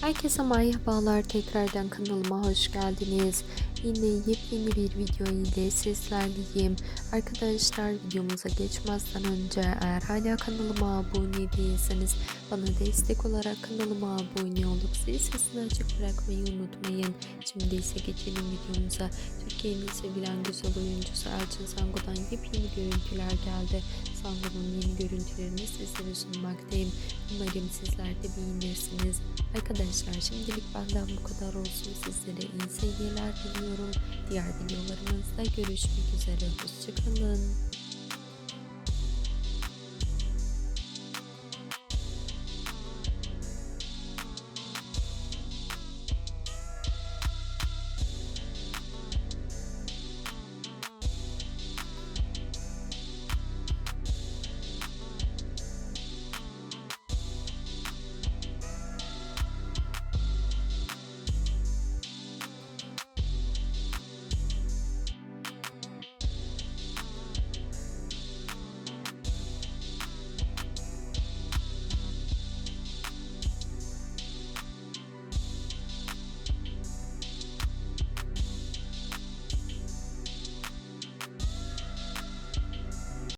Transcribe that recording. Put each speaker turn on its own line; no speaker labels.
Herkese merhabalar tekrardan kanalıma hoş geldiniz. Yine yepyeni bir video ile sizlerleyim. Arkadaşlar videomuza geçmezden önce eğer hala kanalıma abone değilseniz bana destek olarak kanalıma abone olup zil sesini açık bırakmayı unutmayın. Şimdi ise geçelim videomuza. Türkiye'nin sevilen güzel oyuncusu Elçin Sango'dan yepyeni görüntüler geldi. Sango'nun yeni görüntülerini sizlere sunmaktayım. Umarım sizler de beğenirsiniz. Arkadaşlar şimdilik benden bu kadar olsun. Sizlere iyi seyirler diliyorum. Diğer videolarımızda görüşmek üzere. Hoşçakalın.